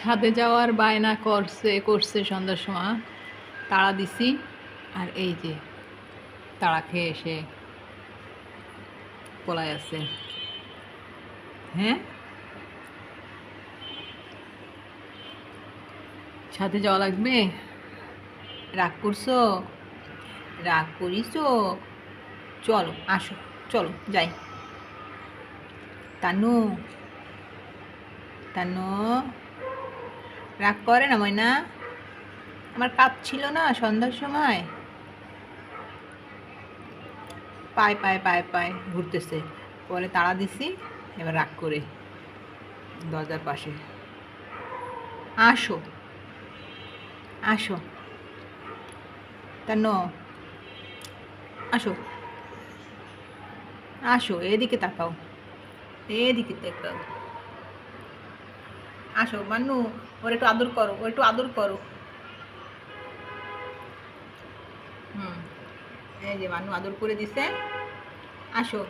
ছাদে যাওয়ার বায়না করছে করছে সন্ধ্যার সময়। তাড়া দিছি, আর এই যে তাড়া খেয়ে এসে পলায় আছে। হ্যাঁ? ছাদে যাওয়া লাগবে? রাগ করছ? রাগ করিছো? চলো, আসো, চলো, যাই। তানু তানু। রাগ করে না ময়না? আমার কাপ ছিল না সন্ধ্যার সময়। পায় পায় পায় পায়, ঘুরতেছে। পরে তাড়া দিছি, এবার রাগ করে দরজার পাশে। আসো আসো। তানো আসো। আসো, এদিকে তাকাও এদিকে তাকাও। আসো, মান্নু, ওর একটু আদর করো ওর একটু আদর করো। হুম, এই যে মান্নু আদর করে দিছে। আসো।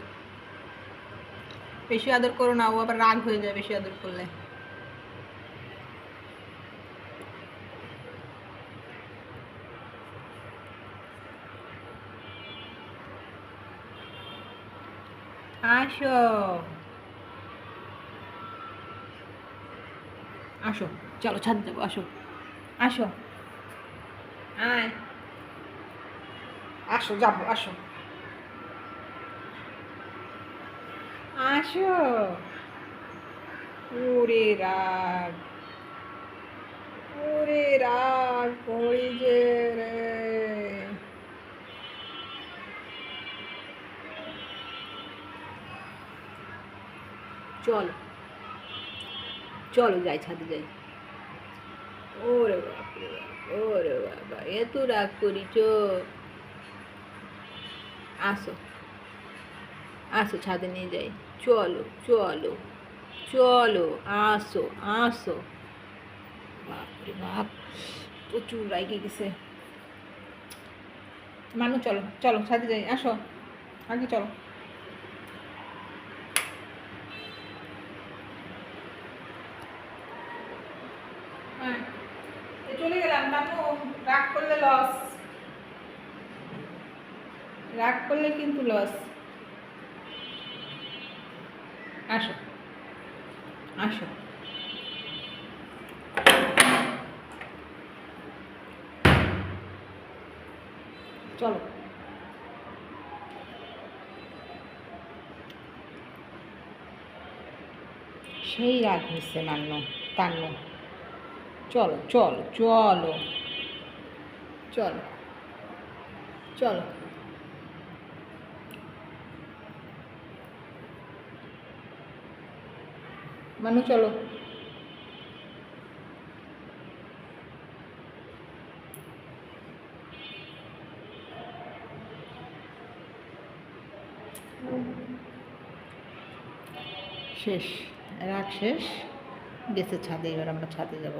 বেশি আদর করো না, ও আবার রাগ হয়ে যায় বেশি আদর করলে। আসো। আসো, চলো, ছাদ যাব, আসো। আসো। আয়। আসো, যাব, আসো। আসো। ওরে রাগ। ওরে রাগ করি যে রে। চলো। চলো যাই, ছাদে যাই। ওরে বাপরে ওরে বাবা, এত রাগ করিছ। আসো আসো ছাদে নিয়ে যাই। চলো চলো চলো, আসো আসো। বাপরে বাপ, প্রচুর রাগে গেছে। মানু, চলো চলো, ছাদে যাই, আসো। আগে চলো। হ্যাঁ। চলে গেলাম মানু রাগ করলে লস রাগ করলে কিন্তু লস আসো। আসো। চলো। সেই রাগ মান্য কান্ন চলো চলো চলো। চলো চলো। মানু, চলো। শেষ, রাগ শেষ। গেছে ছাদে, এবার আমরা ছাদে যাব।